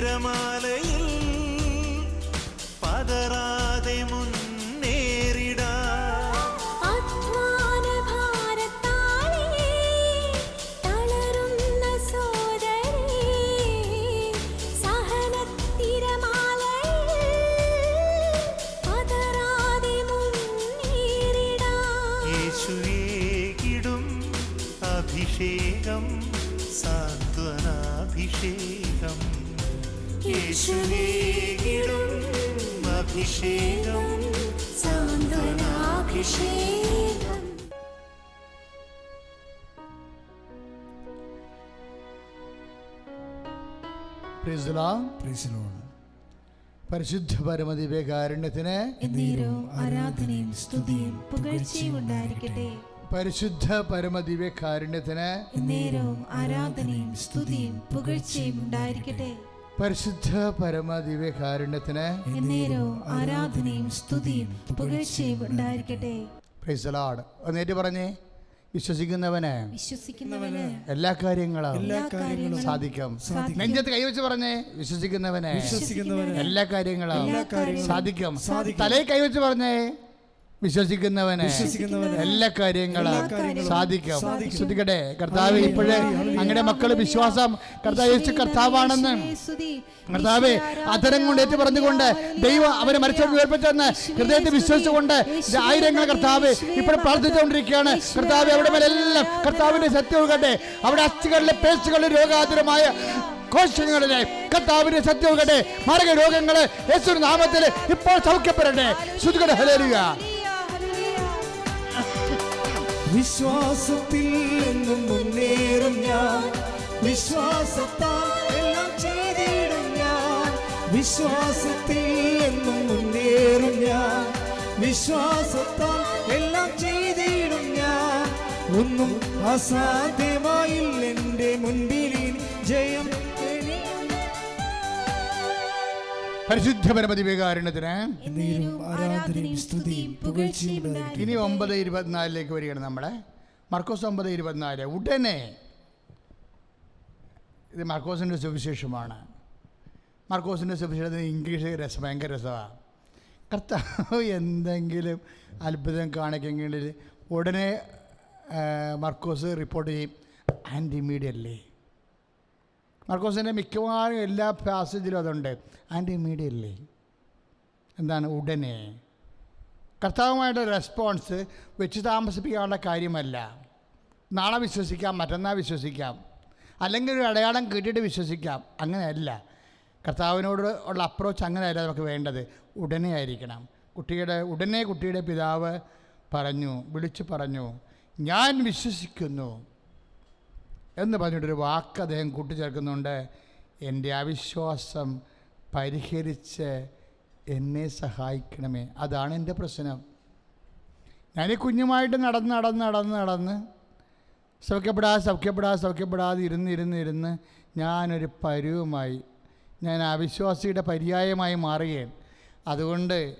സഹനത്തിരമാലയിൽ പതറാതെ മുന്നേറിടാ. അഭിഷേകം സാന്ത്വനാഭിഷേകം. യേശുവേകിടും അഭിഷേകം സാന്ത്വനാഭിഷേകം. പരിശുദ്ധ പരമദിവ്യകാരുണ്യത്തിന് ആരാധനയും സ്തുതിയും പുകഴ്ചയും ഉണ്ടായിരിക്കട്ടെ. പരിശുദ്ധ പരമദിവ്യകാരുണ്യത്തിന് ആരാധനയും സ്തുതിയും പുകഴ്ചയും ഉണ്ടായിരിക്കട്ടെ. പരിശുദ്ധ പരമദിവ്യകാരുണ്യത്തിന് എന്നേരവും ആരാധനയും സ്തുതിയും പുകഴ്ചയും ഉണ്ടായിരിക്കട്ടെ പ്രൈസ് the Lord. ഒന്നേറ്റ് പറഞ്ഞേ വിശ്വസിക്കുന്നവന് വിശ്വസിക്കുന്നവന് എല്ലാ കാര്യങ്ങളും എല്ലാ കാര്യങ്ങളും സാധിക്കും. നെഞ്ചത്ത് കൈവച്ച് പറഞ്ഞേ വിശ്വസിക്കുന്നവന് വിശ്വസിക്കുന്നവന് എല്ലാ കാര്യങ്ങളും എല്ലാ കാര്യങ്ങളും സാധിക്കും സാധിക്കും. തലയിൽ കൈവച്ച് പറഞ്ഞേ വിശ്വസിക്കുന്നവന് എല്ലാ കാര്യങ്ങളും സാധിക്കും. ശ്രദ്ധിക്കട്ടെ. കർത്താവ് ഇപ്പോഴേ അങ്ങയുടെ മക്കൾ വിശ്വാസം കർത്താവ് യേശു കർത്താവാണെന്ന് കർത്താവെ അധരം കൊണ്ട് ഏറ്റു പറഞ്ഞുകൊണ്ട് ദൈവം അവരെ മരിച്ചോട് ഉയർപ്പിച്ചെന്ന് ഹൃദയത്തെ വിശ്വസിച്ചുകൊണ്ട് ആയിരങ്ങൾ കർത്താവ് ഇപ്പോൾ പ്രാർത്ഥിച്ചുകൊണ്ടിരിക്കുകയാണ്. കർത്താവ് അവിടെ മേലെല്ലാം കർത്താവിന്റെ സത്യം കട്ടെ അവിടെ അസ്ഥികളിലെ പേശുകളിലെ രോഗാതുരമായ കോശങ്ങളിലെ കർത്താവിന്റെ സത്യം കട്ടെ മാരക രോഗങ്ങൾ യേശു നാമത്തിൽ ഇപ്പോൾ സൗഖ്യപ്പെടട്ടെ ശ്രുതികട ഹലേലുക വിശ്വാസത്തിൽ എന്നും മുന്നേറും ഞാൻ. വിശ്വാസത്താൽ എല്ലാം ചെയ്തിടും ഞാൻ. വിശ്വാസത്തിൽ എന്നും മുന്നേറും ഞാൻ. വിശ്വാസത്താൽ എല്ലാം ചെയ്തിടും ഞാൻ. ഒന്നും അസാധ്യമായില്ല എന്റെ മുൻപിൽ ജയം പരിശുദ്ധ സ്തുതിയും ഇനി ഒമ്പത് ഇരുപത്തിനാലിലേക്ക് വരികയാണ് നമ്മളെ. മർക്കോസ് ഒമ്പത് ഇരുപത്തിനാല്. ഉടനെ ഇത് മർക്കോസിന്റെ സുവിശേഷമാണ്. മർക്കോസിന്റെ സുവിശേഷത്തിന് ഇംഗ്ലീഷ് രസം ഭയങ്കര രസമാണ് കർത്താവ് എന്തെങ്കിലും അത്ഭുതം കാണിക്കെങ്കിൽ ഉടനെ മർക്കോസ് റിപ്പോർട്ട് ചെയ്യും. ആൻഡ് ഇമ്മീഡിയറ്റ്ലി മർക്കോസിന്റെ മിക്കവാറും എല്ലാ പാസേജിലും അതുണ്ട്. ആൻഡ് ഇമ്മീഡിയറ്റ്ലി എന്താണ്? ഉടനെ. കർത്താവുമായിട്ട് റെസ്പോൺസ് വെച്ച് താമസിപ്പിക്കാനുള്ള കാര്യമല്ല. നാളെ വിശ്വസിക്കാം മറ്റന്നാൾ വിശ്വസിക്കാം. അല്ലെങ്കിൽ ഒരു അടയാളം കിട്ടിയിട്ട് വിശ്വസിക്കാം. അങ്ങനെയല്ല. കർത്താവിനോട് ഉള്ള അപ്രോച്ച് അങ്ങനെയല്ല നമുക്ക് വേണ്ടത്. ഉടനെ ആയിരിക്കണം. കുട്ടിയുടെ ഉടനെ കുട്ടിയുടെ പിതാവ് പറഞ്ഞു വിളിച്ചു പറഞ്ഞു ഞാൻ വിശ്വസിക്കുന്നു. എന്ന് പറഞ്ഞിട്ടൊരു വാക്ക് അദ്ദേഹം കൂട്ടിച്ചേർക്കുന്നുണ്ട്. എന്റെ അവിശ്വാസം പരിഹരിച്ച് എന്നെ സഹായിക്കണമേ. അതാണ് എന്റെ പ്രശ്നം. ഞാൻ ഈ കുഞ്ഞുമായിട്ട് നടന്ന് നടന്ന് നടന്ന് നടന്ന് സൗഖ്യപ്പെടാതെ സൗഖ്യപ്പെടാതെ സൗഖ്യപ്പെടാതെ ഇരുന്ന് ഇരുന്ന് ഇരുന്ന് ഞാനൊരു പരുവുമായി ഞാൻ അവിശ്വാസിയുടെ പര്യായമായി മാറുകയാണ്. അതുകൊണ്ട്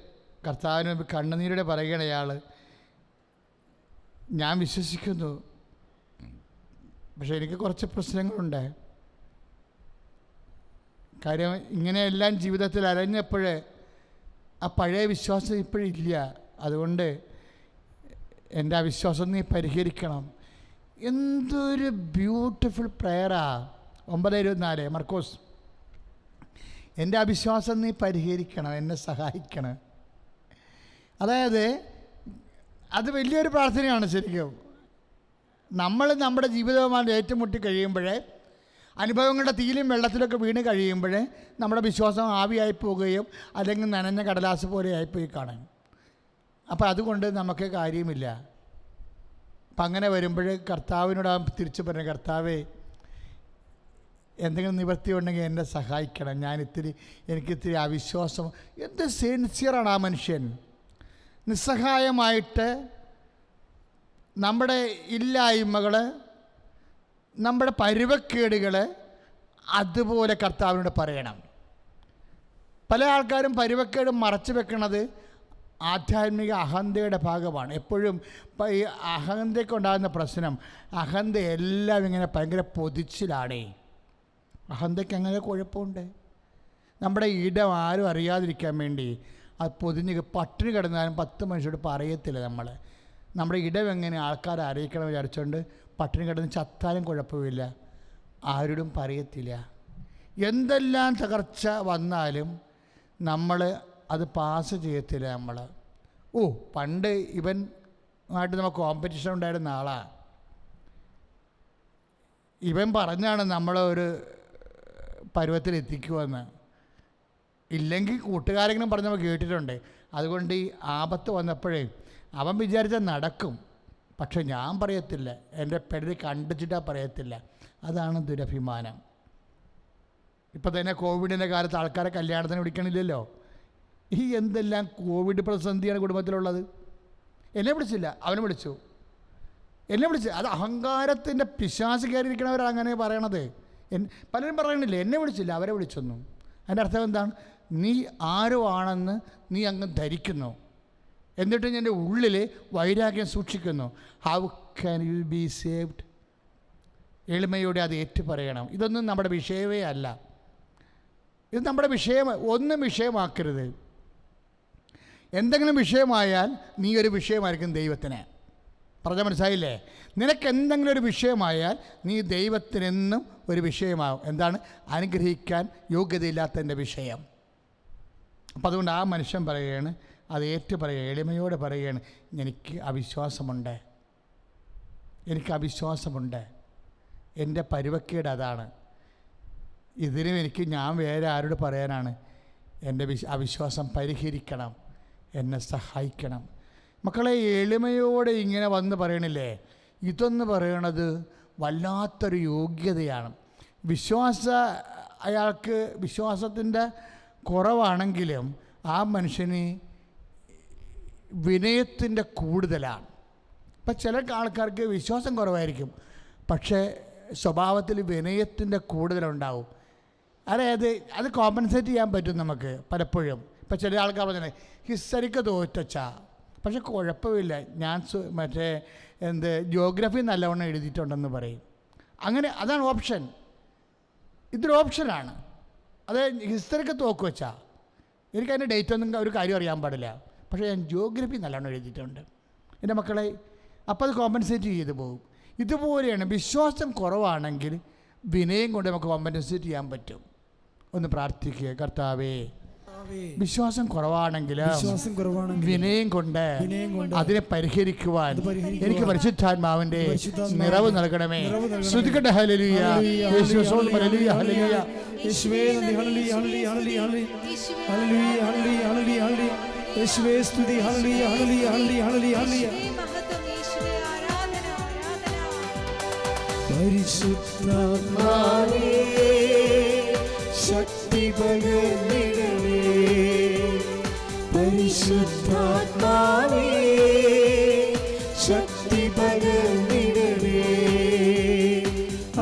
കർത്താവിന് കണ്ണുനീരോടെ പറയുകയാണ് അയാൾ ഞാൻ വിശ്വസിക്കുന്നു. പക്ഷേ എനിക്ക് കുറച്ച് പ്രശ്നങ്ങളുണ്ട്. കാര്യം ഇങ്ങനെയെല്ലാം ജീവിതത്തിൽ അലഞ്ഞപ്പോഴേ ആ പഴയ വിശ്വാസം ഇപ്പോഴില്ല അതുകൊണ്ട് എന്റെ ആ വിശ്വാസം നീ പരിഹരിക്കണം. എന്തൊരു ബ്യൂട്ടിഫുൾ പ്രെയറാ ഒമ്പത് ഇരുപത്തിനാല് മർക്കോസ്. എന്റെ അവിശ്വാസം നീ പരിഹരിക്കണം എന്നെ സഹായിക്കണം. അതായത് അത് വലിയൊരു പ്രാർത്ഥനയാണ് ശരിക്കും. നമ്മൾ നമ്മുടെ ജീവിതവുമായി ഏറ്റുമുട്ടി കഴിയുമ്പോഴേ അനുഭവങ്ങളുടെ തീയിലും വെള്ളത്തിലൊക്കെ വീണ് കഴിയുമ്പോഴേ നമ്മുടെ വിശ്വാസം ആവിയായി പോവുകയും അല്ലെങ്കിൽ നനഞ്ഞ കടലാസ് പോലെ ആയിപ്പോയി കാണാൻ അപ്പോൾ അതുകൊണ്ട് നമുക്ക് കാര്യമില്ല. അപ്പം അങ്ങനെ വരുമ്പോൾ കർത്താവിനോട് തിരിച്ചു പറഞ്ഞു കർത്താവേ എന്തെങ്കിലും നിവൃത്തി ഉണ്ടെങ്കിൽ എന്നെ സഹായിക്കണം. ഞാൻ ഇത്തിരി എനിക്കിത്തിരി അവിശ്വാസം. എന്ത് സിൻസിയറാണ് ആ മനുഷ്യൻ. നിസ്സഹായമായിട്ട് നമ്മുടെ ഇല്ലായ്മകൾ നമ്മുടെ പരുവക്കേടുകൾ അതുപോലെ കർത്താവിനോട് പറയണം. പല ആൾക്കാരും പരുവക്കേട് മറച്ചു വെക്കുന്നത് ആധ്യാത്മിക അഹന്തയുടെ ഭാഗമാണ്. എപ്പോഴും ഈ അഹന്തയ്ക്കുണ്ടാകുന്ന പ്രശ്നം അഹന്ത എല്ലാം ഇങ്ങനെ ഭയങ്കര പൊതിച്ചിലാണേ. അഹന്തയ്ക്ക് അങ്ങനെ കുഴപ്പമുണ്ട്. നമ്മുടെ ഇടം ആരും അറിയാതിരിക്കാൻ വേണ്ടി അത് പൊതിഞ്ഞ് പട്ടിണി കിടന്നാലും പത്ത് മനുഷ്യരോട് പറയത്തില്ല നമ്മൾ നമ്മുടെ ഇടം എങ്ങനെ ആൾക്കാരെ അറിയിക്കണം വിചാരിച്ചുകൊണ്ട് പട്ടിണി കിടന്ന് ചത്താലും കുഴപ്പമില്ല. ആരോടും പറയത്തില്ല. എന്തെല്ലാം തകർച്ച വന്നാലും നമ്മൾ അത് പാസ് ചെയ്യത്തില്ല നമ്മൾ ഓ പണ്ട് ഇവൻ ആയിട്ട് നമുക്ക് കോമ്പറ്റീഷൻ ഉണ്ടായിരുന്ന ആളാണ് ഇവൻ പറഞ്ഞാണ് നമ്മളെ ഒരു പരുവത്തിൽ എത്തിക്കുമെന്ന് ഇല്ലെങ്കിൽ കൂട്ടുകാരെങ്കിലും പറഞ്ഞ് നമ്മൾ കേട്ടിട്ടുണ്ട്. അതുകൊണ്ട് ഈ ആപത്ത് വന്നപ്പോഴേ അവൻ വിചാരിച്ച നടക്കും. പക്ഷെ ഞാൻ പറയത്തില്ല. എന്റെ പെടലി കണ്ടിച്ചിട്ടാ പറയത്തില്ല. അതാണ് ദുരഭിമാനം. ഇപ്പം തന്നെ കോവിഡിന്റെ കാലത്ത് ആൾക്കാരെ കല്യാണത്തിന് വിളിക്കണില്ലല്ലോ. ഈ എന്തെല്ലാം കോവിഡ് പ്രതിസന്ധിയാണ് കുടുംബത്തിലുള്ളത്? എന്നെ വിളിച്ചില്ല. അവനെ വിളിച്ചു. എന്നെ വിളിച്ച്. അത് അഹങ്കാരത്തിന്റെ പിശാസ് കയറിയിരിക്കണവരാണ് അങ്ങനെ പറയണത്. എൻ പലരും പറയണില്ല? എന്നെ വിളിച്ചില്ല. അവരെ വിളിച്ചൊന്നും. അതിന്റെ അർത്ഥം എന്താണ്? നീ ആരോ ആണെന്ന് നീ അങ്ങ് ധരിക്കുന്നു. എന്നിട്ട് എന്റെ ഉള്ളിൽ വൈരാഗ്യം സൂക്ഷിക്കുന്നു. How can you be saved എളിമയോടെ അത് ഏറ്റു പറയണം ഇതൊന്നും നമ്മുടെ വിഷയമേ അല്ല. ഇത് നമ്മുടെ വിഷയം ഒന്നും വിഷയമാക്കരുത്. എന്തെങ്കിലും വിഷയമായാൽ നീ ഒരു വിഷയമായിരിക്കും ദൈവത്തിന്. പറഞ്ഞ മനസ്സിലായില്ലേ? നിനക്ക് എന്തെങ്കിലും ഒരു വിഷയമായാൽ നീ ദൈവത്തിനെന്നും ഒരു വിഷയമാകും എന്താണ്? അനുഗ്രഹിക്കാൻ യോഗ്യതയില്ലാത്തതിന്റെ വിഷയം. അപ്പം അതുകൊണ്ട് ആ മനുഷ്യൻ പറയുകയാണ് അത് ഏറ്റു പറയുക എളിമയോടെ പറയുകയാണ് എനിക്ക് അവിശ്വാസമുണ്ട്. എനിക്ക് അവിശ്വാസമുണ്ട്. എന്റെ പരുവക്കേട് അതാണ്. ഇതിനും എനിക്ക് ഞാൻ വേറെ ആരോട് പറയാനാണ് എന്റെ വിശ് അവിശ്വാസം പരിഹരിക്കണം എന്നെ സഹായിക്കണം. മക്കളെ എളിമയോടെ ഇങ്ങനെ വന്ന് പറയണില്ലേ? ഇതൊന്ന് പറയണത് വല്ലാത്തൊരു യോഗ്യതയാണ്. വിശ്വാസ അയാൾക്ക് വിശ്വാസത്തിന്റെ കുറവാണെങ്കിലും ആ മനുഷ്യന് വിനയത്തിന്റെ കൂടുതലാണ്. ഇപ്പം ചില ആൾക്കാർക്ക് വിശ്വാസം കുറവായിരിക്കും. പക്ഷേ സ്വഭാവത്തിൽ വിനയത്തിന്റെ കൂടുതലുണ്ടാവും. അതായത് അത് കോമ്പൻസേറ്റ് ചെയ്യാൻ പറ്റും നമുക്ക് പലപ്പോഴും. ഇപ്പം ചില ആൾക്കാർ പറഞ്ഞത് ഹിസ്റ്ററിക്ക് തോറ്റച്ചാ പക്ഷെ കുഴപ്പമില്ല. ഞാൻ മറ്റേ എന്ത് ജോഗ്രഫി നല്ലവണ്ണം എഴുതിയിട്ടുണ്ടെന്ന് പറയും. അങ്ങനെ അതാണ് ഓപ്ഷൻ ഇതൊരു ഓപ്ഷനാണ് അതായത് ഹിസ്റ്ററിക്ക് തോക്ക് എനിക്കതിന്റെ എനിക്ക് ഡേറ്റ് ഒന്നും ഒരു കാര്യം അറിയാൻ പാടില്ല. പക്ഷേ ഞാൻ ജോഗ്രഫി നല്ലോണം എഴുതിയിട്ടുണ്ട് എന്റെ മക്കളെ അപ്പോൾ അത് കോമ്പൻസേറ്റ് ചെയ്തു പോകും ഇതുപോലെയാണ് വിശ്വാസം കുറവാണെങ്കിൽ വിനയം കൊണ്ട് നമുക്ക് കോമ്പൻസേറ്റ് ചെയ്യാൻ പറ്റും ഒന്ന് പ്രാർത്ഥിക്കുക കർത്താവേ വിശ്വാസം കുറവാണെങ്കിൽ വിശ്വാസം കുറവാണെങ്കിൽ വിനയം കൊണ്ട് അതിനെ പരിഹരിക്കുവാൻ എനിക്ക് പരിശുദ്ധാത്മാവിന്റെ നിറവ് നൽകണമേ. ശ്രുതിക്കട്ടെ ഹല്ലേലൂയ hallelujah hallelujah hallelujah hallelujah hallelujah യേശുവേ സ്തുതി. ഹല്ലേലൂയ ഹല്ലേലൂയ ഹല്ലേലൂയ ഹല്ലേലൂയ. ഹല്ലേലൂയ യേശുവേ മഹത്വം യേശുവേ ആരാധന ആരാധന. പരിശുദ്ധാത്മാവേ ശക്തി പകർന്നിടണേ പരിശുദ്ധാത്മാവേ ശക്തി പകർന്നിടണേ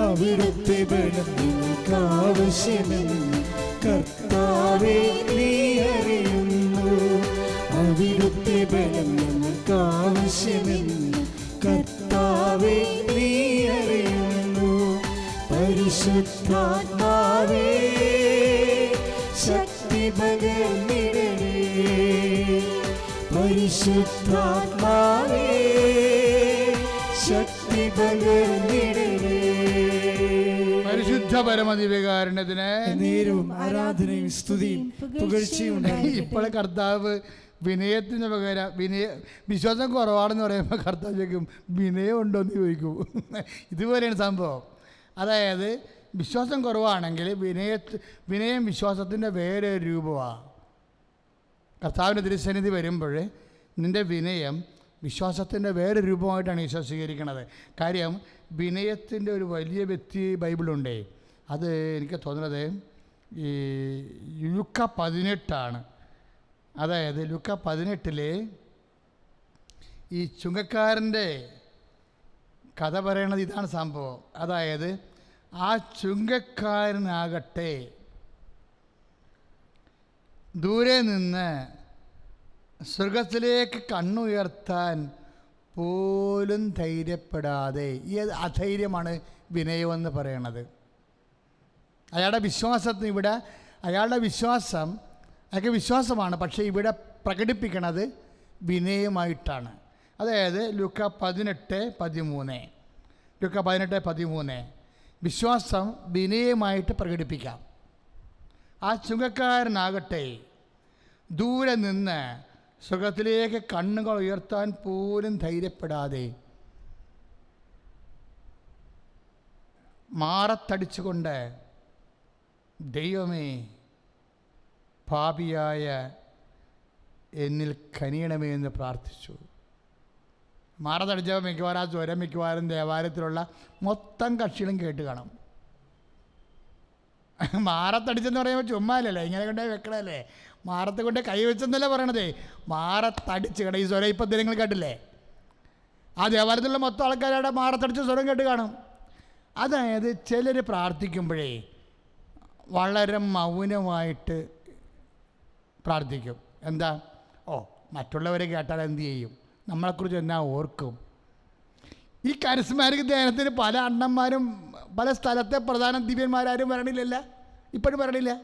അവിടുത്തെ ബലം നിങ്ങൾക്ക് ആവശ്യമെന്ന് കർത്താവെ ബലം ഞങ്ങൾക്ക് ആവശ്യമെന്ന് കർത്താവെ നീ അറിയുന്നു. പരിശുദ്ധാത്മാവേ ശക്തി പകർന്നിടേ പരിശുദ്ധാത്മാവേ ശക്തി പകർന്നിടേ പരിശുദ്ധ പരമദിവ്യകാരുണ്യത്തിന് നേരവും ആരാധനയും സ്തുതിയും പുകഴ്ചയും ഇപ്പോൾ കർത്താവ് വിനയത്തിന് പകരം വിനയ വിശ്വാസം കുറവാണെന്ന് പറയുമ്പോൾ കർത്താവ് ചോദിക്കും വിനയം ചോദിക്കും. ഇതുപോലെയാണ് സംഭവം. അതായത് വിശ്വാസം കുറവാണെങ്കിൽ വിനയ വിനയം വിശ്വാസത്തിന്റെ വേറെ ഒരു രൂപമാണ് കർത്താവിന്റെ തിരുസന്നിധി വരുമ്പോൾ നിന്റെ വിനയം വിശ്വാസത്തിന്റെ വേറെ രൂപമായിട്ടാണ് ഈശോ സ്വീകരിക്കുന്നത് കാര്യം വിനയത്തിന്റെ ഒരു വലിയ വ്യക്തി ബൈബിളുണ്ടേ. അത് എനിക്ക് തോന്നുന്നത് ഈ യുക്ക പതിനെട്ടാണ്. അതായത് ലുക്ക പതിനെട്ടിലെ ഈ ചുങ്കക്കാരന്റെ കഥ പറയണത് ഇതാണ് സംഭവം. അതായത് ആ ചുങ്കക്കാരനാകട്ടെ ദൂരെ നിന്ന് സ്വർഗത്തിലേക്ക് കണ്ണുയർത്താൻ പോലും ധൈര്യപ്പെടാതെ ഈ അധൈര്യമാണ് വിനയമെന്ന് പറയണത്. അയാളുടെ വിശ്വാസത്തിന് ഇവിടെ അയാളുടെ വിശ്വാസം അയാൾക്ക് വിശ്വാസമാണ്. പക്ഷേ ഇവിടെ പ്രകടിപ്പിക്കണത് വിനയമായിട്ടാണ്. അതായത് ലുക്ക പതിനെട്ട് പതിമൂന്ന്. ലുക്ക പതിനെട്ട് പതിമൂന്ന്. വിശ്വാസം വിനയമായിട്ട് പ്രകടിപ്പിക്കാം. ആ ചുങ്കക്കാരനാകട്ടെ ദൂരെ നിന്ന് സുഖത്തിലേക്ക് കണ്ണുകൾ ഉയർത്താൻ പോലും ധൈര്യപ്പെടാതെ മാറത്തടിച്ചുകൊണ്ട് ദൈവമേ പാപിയായ എന്നിൽ കനിയണമേ എന്ന് പ്രാർത്ഥിച്ചു. മാറതടിച്ചവ മിക്കവാറും ആ സ്വരം മിക്കവാറും ദേവാലയത്തിലുള്ള മൊത്തം കക്ഷികളും കേട്ട് കാണും. മാറത്തടിച്ചെന്ന് പറയുമ്പോൾ ചുമ്മാലല്ലേ ഇങ്ങനെ കൊണ്ടേ വെക്കണല്ലേ? മാറത്ത് കൊണ്ട് കൈ വെച്ചെന്നല്ല പറയണതേ? മാറത്തടിച്ച് കട ഈ സ്വരം ഇപ്പം നിങ്ങൾ കേട്ടില്ലേ? ആ ദേവാലയത്തിലുള്ള മൊത്തം ആൾക്കാരുടെ മാറത്തടിച്ച സ്വരം കേട്ട് കാണും. അതായത് ചിലർ പ്രാർത്ഥിക്കുമ്പോഴേ വളരെ മൗനമായിട്ട് പ്രാർത്ഥിക്കും. എന്താ? ഓ മറ്റുള്ളവരെ കേട്ടാൽ എന്ത് ചെയ്യും? നമ്മളെക്കുറിച്ച് എന്നാ ഓർക്കും? ഈ കരിസ്മാരിക് ധ്യാനത്തിന് പല അണ്ണന്മാരും പല സ്ഥലത്തെ പ്രധാന ദിവ്യന്മാരാരും വരണില്ലല്ല? ഇപ്പോഴും വരണില്ല?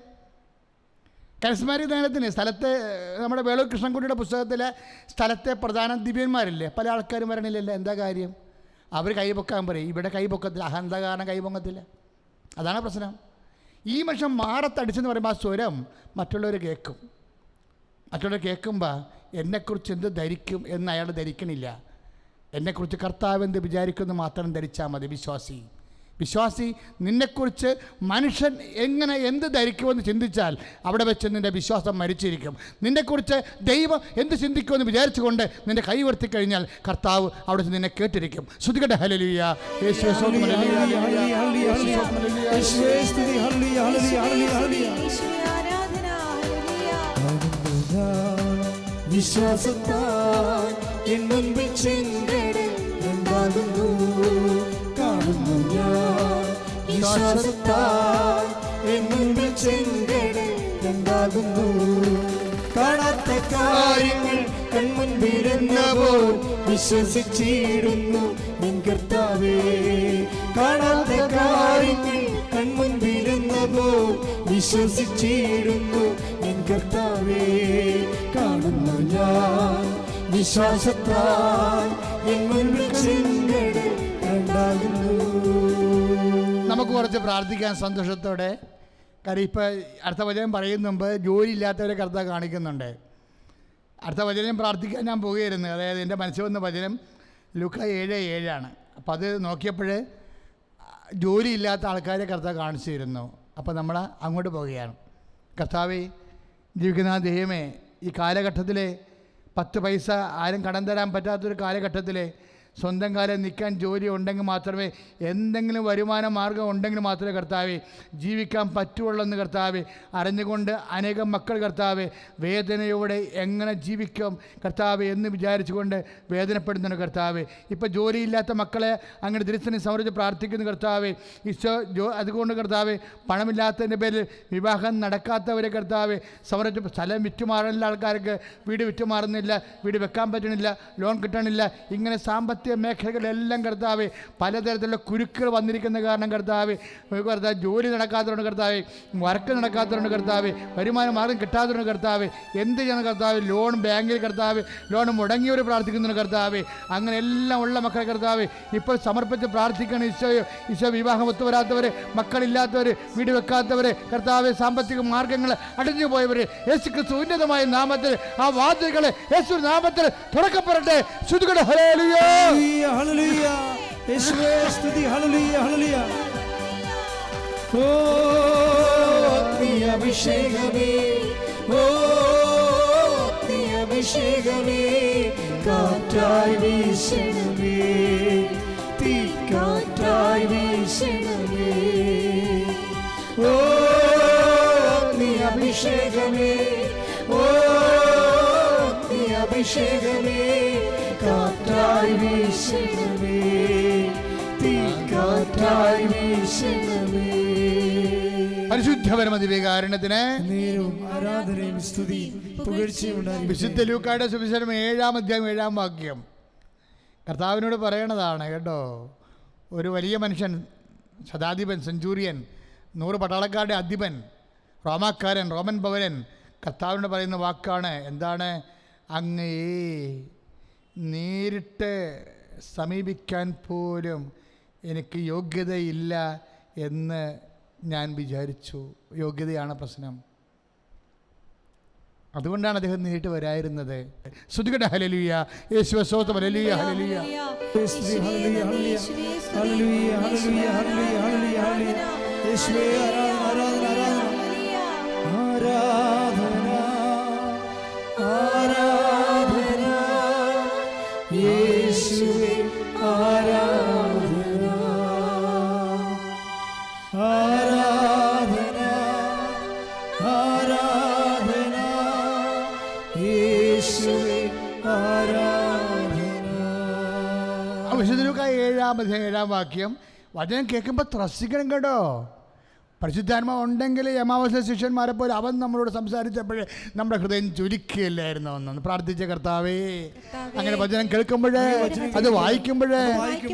കരിസ്മാരിക് ധ്യാനത്തിന് സ്ഥലത്തെ നമ്മുടെ വേളൂർ കൃഷ്ണൻകുട്ടിയുടെ പുസ്തകത്തിലെ സ്ഥലത്തെ പ്രധാന ദിവ്യന്മാരില്ലേ? പല ആൾക്കാരും വരണില്ലല്ല? എന്താ കാര്യം? അവർ കൈപൊക്കാൻ പറയും. ഇവിടെ കൈപൊക്കത്തില്ല. അഹന്ത കാരണം കൈപൊങ്ങത്തില്ല. അതാണ് പ്രശ്നം. ഈ മനുഷ്യൻ മാറത്തടിച്ചെന്ന് പറയുമ്പോൾ ആ സ്വരം മറ്റുള്ളവർ കേൾക്കും. മറ്റുള്ളവർ കേൾക്കുമ്പോൾ എന്നെക്കുറിച്ച് എന്ത് ധരിക്കും എന്ന് അയാൾ ധരിക്കണില്ല. എന്നെക്കുറിച്ച് കർത്താവ് എന്ത് വിചാരിക്കുമെന്ന് മാത്രം ധരിച്ചാൽ മതി വിശ്വാസി. വിശ്വാസി നിന്നെക്കുറിച്ച് മനുഷ്യൻ എങ്ങനെ എന്ത് ധരിക്കുമെന്ന് ചിന്തിച്ചാൽ അവിടെ വെച്ച് നിന്റെ വിശ്വാസം മരിച്ചിരിക്കും. നിന്നെക്കുറിച്ച് ദൈവം എന്ത് ചിന്തിക്കുമെന്ന് വിചാരിച്ചുകൊണ്ട് നിന്റെ കൈ ഉയർത്തി കഴിഞ്ഞാൽ കർത്താവ് അവിടെ നിന്നെ കേട്ടിരിക്കും. ശ്രുതികട്ടെ ഹലലിയ യേശുവേ വിശ്വാസത്താൽ എൻ മുൻപിൽ ചെങ്കടൽ എന്താകുന്നു കാണുന്നു ഞാൻ. വിശ്വാസത്താൽ എൻ മുൻപിൽ ചെങ്കടൽ എന്താകുന്നു കാണാത്ത കാര്യങ്ങൾ കൺമുൻപിരുന്നപ്പോൾ വിശ്വസിച്ചിടുന്നു നിൻ കർത്താവേ. കാണാത്ത കാര്യങ്ങൾ കൺമുൻപിരുന്നപ്പോൾ വിശ്വസിച്ചിടുന്നു എൻ കർത്താവേ കാണുന്നു ഞാൻ. വിശ്വാസത്താൽ നമുക്ക് കുറച്ച് പ്രാർത്ഥിക്കാൻ സന്തോഷത്തോടെ കാര്യം ഇപ്പോൾ അടുത്ത വചനം പറയും മുമ്പ് ജോലി ഇല്ലാത്തവരെ കർത്താവ് കാണിക്കുന്നുണ്ട്. അടുത്ത വചനം പ്രാർത്ഥിക്കാൻ ഞാൻ പോകുകയായിരുന്നു. അതായത് എന്റെ മനസ്സിൽ വന്ന വചനം ലുക്ക ഏഴ് ഏഴാണ്. അപ്പോൾ അത് നോക്കിയപ്പോൾ ജോലി ഇല്ലാത്ത ആൾക്കാരെ കർത്താവ് കാണിച്ചു തരുന്നു അപ്പോൾ നമ്മൾ അങ്ങോട്ട് പോവുകയാണ് കർത്താവെ ജീവിക്കുന്ന ദൈവമേ ഈ കാലഘട്ടത്തിലെ പത്ത് പൈസ ആരും കടം തരാൻ പറ്റാത്തൊരു കാലഘട്ടത്തിലെ സ്വന്തം കാലം നിൽക്കാൻ ജോലി ഉണ്ടെങ്കിൽ മാത്രമേ എന്തെങ്കിലും വരുമാന മാർഗം ഉണ്ടെങ്കിൽ മാത്രമേ കർത്താവേ ജീവിക്കാൻ പറ്റുള്ളൂ എന്ന് കർത്താവെ അറിഞ്ഞുകൊണ്ട് അനേകം മക്കൾ കർത്താവേ വേദനയോടെ എങ്ങനെ ജീവിക്കും കർത്താവേ എന്ന് വിചാരിച്ചുകൊണ്ട് വേദനപ്പെടുന്നുണ്ട് കർത്താവേ. ഇപ്പോൾ ജോലിയില്ലാത്ത മക്കളെ അങ്ങനെ ദൃശ്യം സമർപ്പിച്ച് പ്രാർത്ഥിക്കുന്നു കർത്താവേ. ഈശോ ജോ അതുകൊണ്ട് കർത്താവേ പണമില്ലാത്തതിന്റെ പേരിൽ വിവാഹം നടക്കാത്തവരെ കർത്താവേ സമർപ്പിച്ച് സ്ഥലം വിറ്റുമാറുന്ന ആൾക്കാർക്ക് വീട് വിറ്റുമാറുന്നില്ല വീട് വെക്കാൻ പറ്റണില്ല ലോൺ കിട്ടണില്ല ഇങ്ങനെ സാമ്പത്തിക മേഖലകളിലെല്ലാം കർത്താവ് പലതരത്തിലുള്ള കുരുക്കൾ വന്നിരിക്കുന്ന കാരണം കർത്താവ് കർത്താവ് ജോലി നടക്കാത്തതുകൊണ്ട് കർത്താവ് വർക്ക് നടക്കാത്തതുകൊണ്ട് കർത്താവ് വരുമാന മാർഗം കിട്ടാത്തതുകൊണ്ട് കർത്താവ് എന്ത് ചെയ്യണം കർത്താവ് ലോൺ ബാങ്കിൽ കർത്താവ് ലോൺ മുടങ്ങിയവർ പ്രാർത്ഥിക്കുന്നു കർത്താവ് അങ്ങനെ എല്ലാം ഉള്ള മക്കളെ കർത്താവ് ഇപ്പോൾ സമർപ്പിച്ച് പ്രാർത്ഥിക്കണം ഈശോയോ ഈശോ വിവാഹം ഒത്തുവരാത്തവർ മക്കളില്ലാത്തവർ വീട് വെക്കാത്തവർ കർത്താവ് സാമ്പത്തിക മാർഗങ്ങൾ അടിഞ്ഞു പോയവർ യേശു ക്രിസ്തു ഉന്നതമായ നാമത്തിൽ ആ വാതിലുകൾ യേശു നാമത്തിൽ തുറക്കപ്പെടട്ടെ. ശുദ്ധ ഹല്ലേലൂയ. Hallelujah, hallelujah. യേശുവേ സ്തുതി ഹല്ലേലൂയ, ഹല്ലേലൂയ. ഓ നീ അഭിഷേകമേ ഓ നീ അഭിഷേകമേ കാറ്റായി വീശണമേ തീ കാറ്റായി വീശണമേ ഓ നീ അഭിഷേകമേ ഓ നീ അഭിഷേകമേ കാറ്റായി വീശണമേ തീ കാറ്റായി വീശണമേ പരിശുദ്ധപരമതി വികാരണത്തിന് നേരവും ആരാധനയും സ്തുതിയും പുകഴ്ചയും. വിശുദ്ധ ലൂക്കായുടെ സുവിശേഷം ഏഴാം അധ്യായം ഏഴാം വാക്യം. കർത്താവിനോട് പറയണതാണ് കേട്ടോ ഒരു വലിയ മനുഷ്യൻ ശതാധിപൻ സെഞ്ചൂറിയൻ നൂറ് പട്ടാളക്കാരുടെ അധിപൻ റോമാക്കാരൻ റോമൻ പൗരൻ കർത്താവിനോട് പറയുന്ന വാക്കാണ് എന്താണ്? അങ്ങയെ നേരിട്ട് സമീപിക്കാൻ പോലും എനിക്ക് യോഗ്യതയില്ല എന്ന് ഞാൻ വിചാരിച്ചു. യോഗ്യതയാണ് പ്രശ്നം. അതുകൊണ്ടാണ് അദ്ദേഹം നേരിട്ട് വരായിരുന്നത് ശ്രുതികട ഹലലിയ യേശുവ സ്വോത്രം ഹലലിയ ഹലലിയ ഹലലിയ ഹലലിയ ഹലലിയ ഹലലിയ ഹലലിയ ഹല്ലേലൂയ, വിശുദ്ധ ഏഴാം വാക്യം. വചനം കേൾക്കുമ്പോൾ ത്രസിക്കണം കേട്ടോ. പരിശുദ്ധാത്മ ഉണ്ടെങ്കിൽ യമാവസ ശിഷ്യന്മാരെ പോലെ അവൻ നമ്മളോട് സംസാരിച്ചപ്പോഴേ നമ്മുടെ ഹൃദയം ചുരുക്കിയല്ലായിരുന്നു ഒന്ന് പ്രാർത്ഥിച്ച കർത്താവേ. അങ്ങനെ വചനം കേൾക്കുമ്പോഴേ അത് വായിക്കുമ്പോഴേ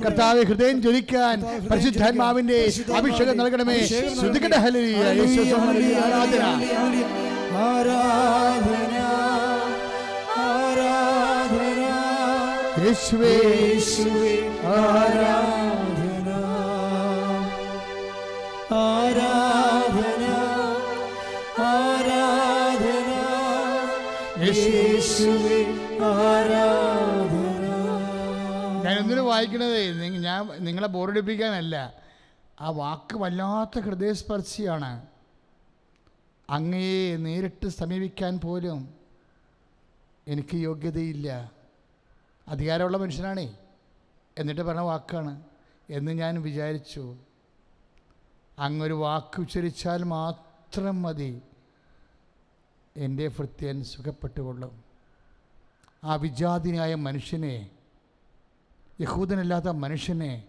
കർത്താവെ ഹൃദയം ചുരുക്കാൻ പരിശുദ്ധാത്മാവിന്റെ അഭിഷേകം നൽകണമേ. ഹല്ലേലൂയ. ആരാധന ആരാധന. ആരാധന യേശുവേ. യേശുവേ. ആരാധന. ആരാധന. യേശുവേ ഞാൻ നിങ്ങളെ ബോറടിപ്പിക്കാനല്ല. ആ വാക്ക് വല്ലാത്ത ഹൃദയസ്പർശിയാണ്. അങ്ങയെ നേരിട്ട് സമീപിക്കാൻ പോലും എനിക്ക് യോഗ്യതയില്ല. അധികാരമുള്ള മനുഷ്യനാണേ. എന്നിട്ട് പറഞ്ഞ വാക്കാണ്. എന്ന് ഞാൻ വിചാരിച്ചു. അങ്ങൊരു വാക്ക് ഉച്ചരിച്ചാൽ മാത്രം മതി. എന്റെ ഭൃത്യൻ സുഖപ്പെട്ടുകൊള്ളും. ആ വിജാതിനായ മനുഷ്യനെ യഹൂദനല്ലാത്ത മനുഷ്യനെ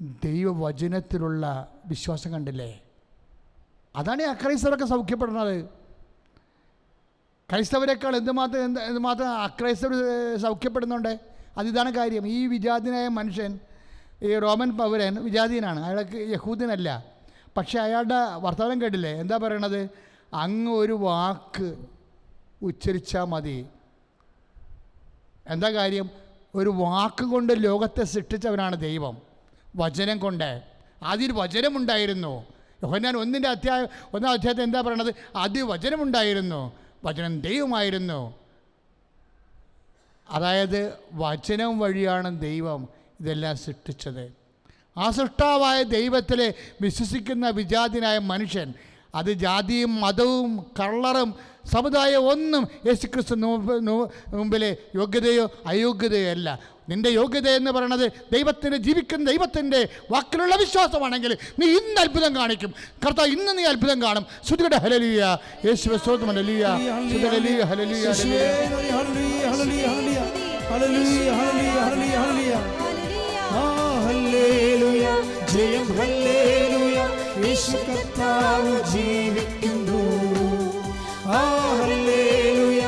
ദൈവവചനത്തിലുള്ള വിശ്വാസം കണ്ടില്ലേ? അതാണ് ആ അക്രൈസ്തവരൊക്കെ സൗഖ്യപ്പെടുന്നത്. ക്രൈസ്തവരെക്കാൾ എന്തുമാത്രം എന്ത് എന്തുമാത്രം അക്രൈസ്തവർ സൗഖ്യപ്പെടുന്നുണ്ടേ സൗഖ്യപ്പെടുന്നുണ്ട്? അതിതാണ് കാര്യം. ഈ വിജാതിനായ മനുഷ്യൻ ഈ റോമൻ പൗരൻ വിജാതീനാണ്. അയാൾക്ക് യഹൂദനല്ല. പക്ഷേ അയാളുടെ വർത്തമാനം കേട്ടില്ലേ? എന്താ പറയണത്? അങ്ങ് ഒരു വാക്ക് ഉച്ചരിച്ചാൽ മതി. എന്താ കാര്യം? ഒരു വാക്ക് കൊണ്ട് ലോകത്തെ സൃഷ്ടിച്ചവനാണ് ദൈവം. വചനം കൊണ്ട്. അതിൽ വചനമുണ്ടായിരുന്നു. യോഹന്നാൻ ഒന്നിന്റെ അധ്യായം ഒന്നാം അധ്യായത്തിൽ എന്താ പറയണത്? അതിൽ വചനമുണ്ടായിരുന്നു. വചനം ദൈവമായിരുന്നു. അതായത് വചനം വഴിയാണ് ദൈവം ഇതെല്ലാം സൃഷ്ടിച്ചത്. ആ സൃഷ്ടാവായ ദൈവത്തിൽ വിശ്വസിക്കുന്ന വിജാതിനായ മനുഷ്യൻ അത് ജാതിയും മതവും കള്ളറും സമുദായം ഒന്നും യേശുക്രിസ്തു നു- നു- മുമ്പിലെ യോഗ്യതയോ അയോഗ്യതയോ അല്ല. നിന്റെ യോഗ്യത എന്ന് പറയുന്നത് ദൈവത്തിന്റെ ജീവിക്കുന്ന ദൈവത്തിന്റെ വാക്കിലുള്ള വിശ്വാസമാണെങ്കിൽ നീ ഇന്ന് അത്ഭുതം കാണിക്കും. കർത്താ ഇന്ന് നീ അത്ഭുതം കാണും. ശ്രുതിയുടെ ഹലലിയ യേശു സ്വന്തം ഹലലിയ ജയം ഹല്ലേലൂയ. യേശു കർത്താവ് ജീവിക്കുന്നു. ആ ഹല്ലേലൂയ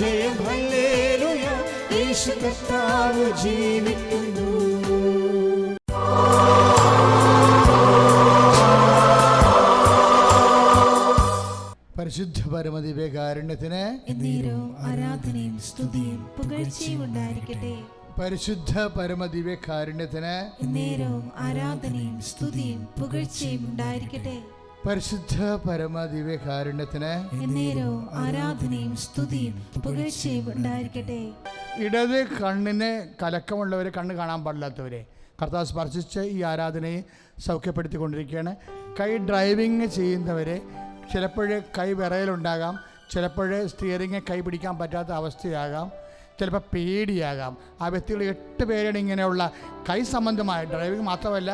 ജയം ഹല്ലേലൂയ. യേശു കർത്താവ് ജീവിക്കുന്നു. പരിശുദ്ധ പരമദിവ്യകാരുണ്യത്തിന് ആരാധനയും സ്തുതിയും പുകഴ്ചയും ഉണ്ടായിരിക്കട്ടെ. പരിശുദ്ധ പരമദിവ്യകാരുണ്യത്തിന് നേരവും ആരാധനയും സ്തുതിയും പുകഴ്ചയും ഉണ്ടായിരിക്കട്ടെ. പരിശുദ്ധ പരമദിവ്യകാരുണ്യത്തിന് നേരവും ആരാധനയും സ്തുതിയും പുകഴ്ചയും ഉണ്ടായിരിക്കട്ടെ. ഇടത് കണ്ണിന് കലക്കമുള്ളവരെ കണ്ണ് കാണാൻ പാടില്ലാത്തവരെ കർത്താവ് സ്പർശിച്ച് ഈ ആരാധനയെ സൗഖ്യപ്പെടുത്തിക്കൊണ്ടിരിക്കുകയാണ്. കൈ ഡ്രൈവിങ് ചെയ്യുന്നവരെ ചിലപ്പോൾ കൈ വിറയലുണ്ടാകാം ചിലപ്പോൾ സ്റ്റിയറിങ് കൈ പിടിക്കാൻ പറ്റാത്ത അവസ്ഥയാകാം. ചിലപ്പോൾ പേടിയാകാം. ആ വ്യക്തികൾ എട്ട് പേരാണ് ഇങ്ങനെയുള്ള കൈ സംബന്ധമായ ഡ്രൈവിംഗ് മാത്രമല്ല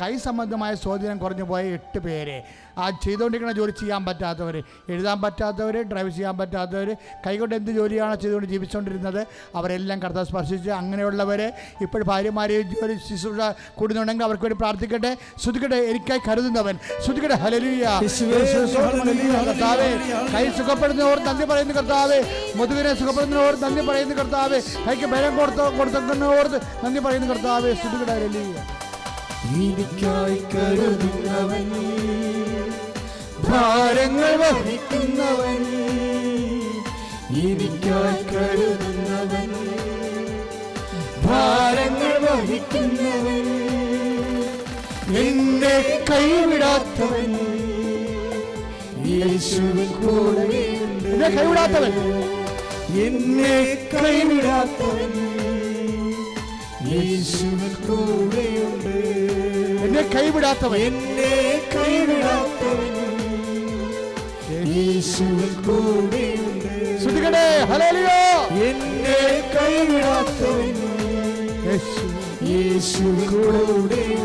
കൈ സംബന്ധമായ സ്വാധീനം കുറഞ്ഞു പോയ എട്ട് പേരെ. ആ ചെയ്തുകൊണ്ടിരിക്കുന്ന ജോലി ചെയ്യാൻ പറ്റാത്തവർ എഴുതാൻ പറ്റാത്തവർ ഡ്രൈവ് ചെയ്യാൻ പറ്റാത്തവർ കൈകൊണ്ട് എന്ത് ജോലിയാണ് ചെയ്തുകൊണ്ട് ജീവിച്ചുകൊണ്ടിരുന്നത് അവരെല്ലാം കർത്താവ് സ്പർശിച്ച് അങ്ങനെയുള്ളവർ ഇപ്പോൾ ഭാര്യമാരെ ജോലി ശുശ്രൂഷ കൂടുന്നുണ്ടെങ്കിൽ അവർക്ക് വേണ്ടി പ്രാർത്ഥിക്കട്ടെ. ശ്രുതിക്കട്ടെ എനിക്കായി കരുതുന്നവൻ. ശ്രുതിക്കട്ടെ ഹലലിയ കർത്താവേ. കൈ സുഖപ്പെടുന്നവർ നന്ദി പറയുന്നു കർത്താവേ. മുതുവിനെ സുഖപ്പെടുന്നവർ നന്ദി പറയുന്നു കർത്താവേ. കൈക്ക് ബലം കൊടുത്ത കൊടുക്കുന്നവർ നന്ദി പറയുന്നു കർത്താവേ. ശ്രുതിക്കട്ടെ ഹല്ലേലൂയ. എനിക്കായി കരുതുന്നവൻ ഭാരങ്ങൾ വഹിക്കുന്നവൻ നീതിക്കായി കരുതുന്നവൻ ഭാരങ്ങൾ വഹിക്കുന്നവൻ നിന്നെ കൈവിടാത്തവൻ യേശുവിൻ കൂടെയുണ്ട് കൈവിടാത്തവൻ. എന്നെ കൈവിടാത്തവൻ യേശുവിൽ കൂടെയുണ്ട് എന്നെ കൈവിടാത്തവൻ. എന്നെ കൈവിടാത്തവൻ. ശ്രുതികടേ എന്നെ കൈവിടാത്തവൻ.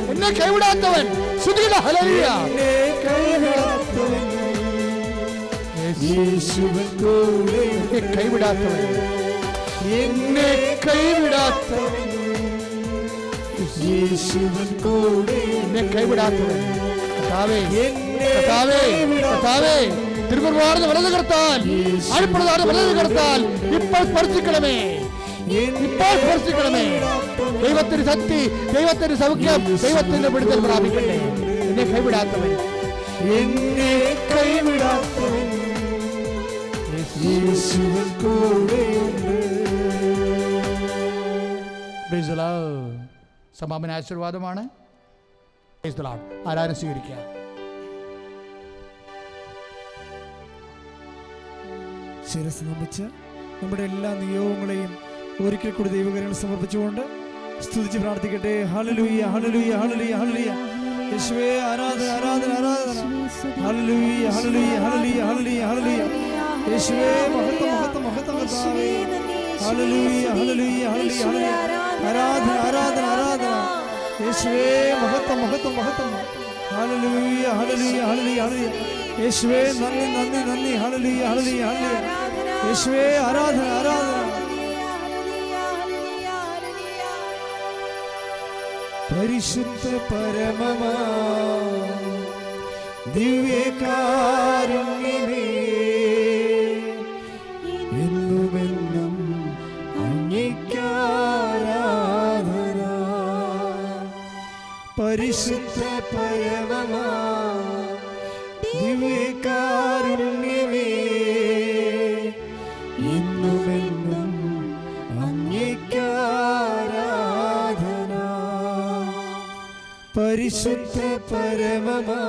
എന്നെ കൈവിടാത്തവൻ. ശ്രുതികടേ എന്നെ കൈവിടാത്തവൻ. കൈവിടാത്തവൻ. എന്നെ കൈവിടാത്തവൻ. യേശുവിൻ കൂടെയുണ്ട് എന്നെ കൈവിടാത്തവൻ. കർത്താവേ എന്നെ കർത്താവേ കർത്താവേ തിരുക്കുർബാന വലത് കർത്താൽ അഴിപ്രധാന വലത് കർത്താൽ ഇപ്പോൾ സ്പർശിക്കണമേ. ഇപ്പോൾ സ്പർശിക്കണമേ. ദൈവത്തിന് ശക്തി ദൈവത്തിന് സൗഖ്യം ദൈവത്തിന്റെ വിടുതൽ പ്രാപിക്കട്ടെ. എന്നെ കൈവിടാത്തവൻ. എന്നെ കൈവിടാത്തവൻ. യേശുവിൻ കൂടെയുണ്ട് Praise the Lord. സമാപന ആശീർവാദമാണ്. ആരാരും സ്വീകരിക്കുക? ശിരസ് നമിച്ച് നമ്മുടെ എല്ലാ നിയോഗങ്ങളെയും ഒരിക്കൽ കൂടി ദൈവകരങ്ങൾ സമർപ്പിച്ചുകൊണ്ട് സ്തുതിച്ച് പ്രാർത്ഥിക്കട്ടെ. ഹല്ലേലൂയ ഹല്ലേലൂയ ഹല്ലേലൂയ ഹല്ലേലൂയ യേശുവേ ആരാധന ആരാധന ആരാധന. Hallelujah hallelujah hallelujah hallelujah hallelujah യേശുവേ മഹത്വ മഹത്വ മഹത്വ കർത്താവേ. ഹല്ലേലൂയ ഹല്ലേലൂയ ഹല്ലേലൂയ ഹല്ലേലൂയ ആരാധന ആരാധന ആരാധന. യേശുവേ മഹത്വം മഹത്വം മഹത്വം. ഹല്ലേലൂയ ഹല്ലേലൂയ ഹല്ലേലൂയ ഹല്ലേലൂയ. യേശുവേ നന്ദി നന്ദി നന്ദി. ഹല്ലേലൂയ ഹല്ലേലൂയ ഹല്ലേലൂയ. യേശുവേ ആരാധന ആരാധന. പരിശുദ്ധ പരമമാ ദിവ്യകാരുണ്യമേ. പരിശുദ്ധ പരമമാ ദിവ്യകാരുണ്യമേ എന്നുമെന്നും അംഗീകാരാധന പരിശുദ്ധ പരമമാ.